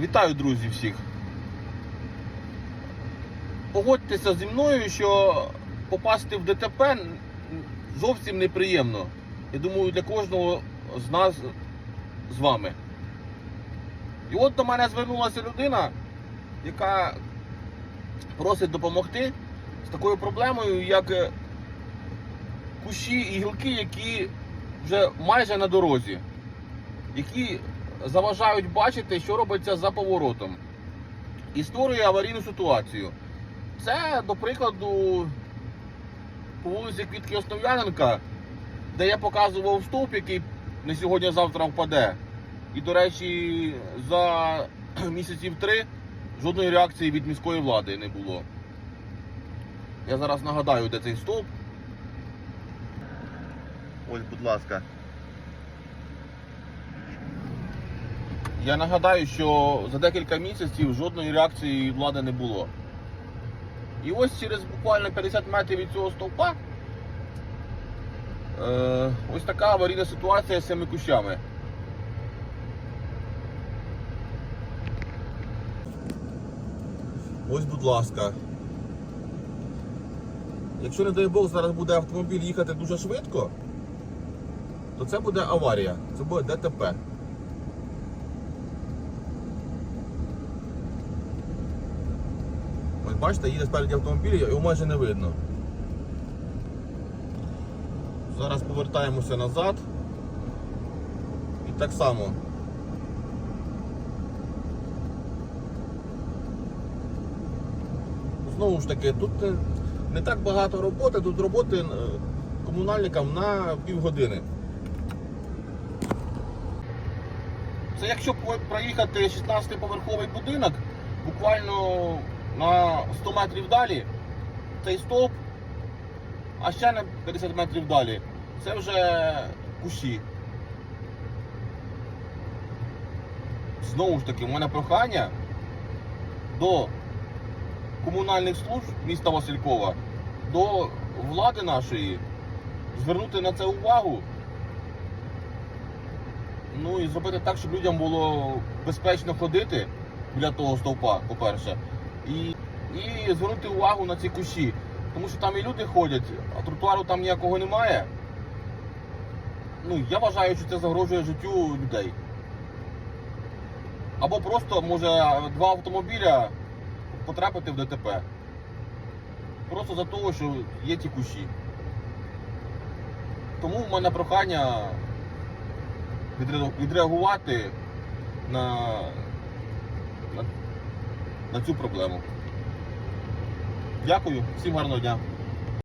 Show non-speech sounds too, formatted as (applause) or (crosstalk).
Вітаю, друзі, всіх. Погодьтеся зі мною, що попасти в ДТП зовсім неприємно. Я думаю, для кожного з нас з вами. І от до мене звернулася людина, яка просить допомогти з такою проблемою, як е, кущі і гілки, які вже майже на дорозі, які заважають бачити, що робиться за поворотом, і створює аварійну ситуацію. Це, до прикладу, по вулиці Квітки Основ'яненка, де я показував стовп, який не сьогодні, а завтра впаде. І, до речі, за (clears throat) місяців три жодної реакції від міської влади не було. Я зараз нагадаю, де цей стовп. Ось, будь ласка. Я нагадаю, що за декілька місяців жодної реакції влади не було. І ось через буквально 50 метрів від цього стовпа е, ось така аварійна ситуація з цими кущами. Ось, будь ласка. Якщо, не дай Бог, зараз буде автомобіль їхати дуже швидко, то це буде аварія, це буде ДТП. Бачите, їде спереді автомобіль, його майже не видно. Зараз повертаємося назад. І так само. Знову ж таки, тут не, так багато роботи, тут роботи е, комунальникам на півгодини. Це якщо проїхати 16-поверховий будинок, буквально на 100 метрів далі цей стовп, а ще на 50 метрів далі це вже кущі. Знову ж таки, у мене прохання до комунальних служб міста Василькова, до влади нашої звернути на це увагу. Ну і зробити так, щоб людям було безпечно ходити біля того стовпа, по-перше. І, і звернути увагу на ці кущі. Тому що там і люди ходять, а тротуару там ніякого немає. Ну, я вважаю, що це загрожує життю людей. Або просто може два автомобіля потрапити в ДТП. Просто за того, що є ті кущі. Тому в мене прохання відреагувати на, на, на цю проблему. Дякую, всім гарного дня.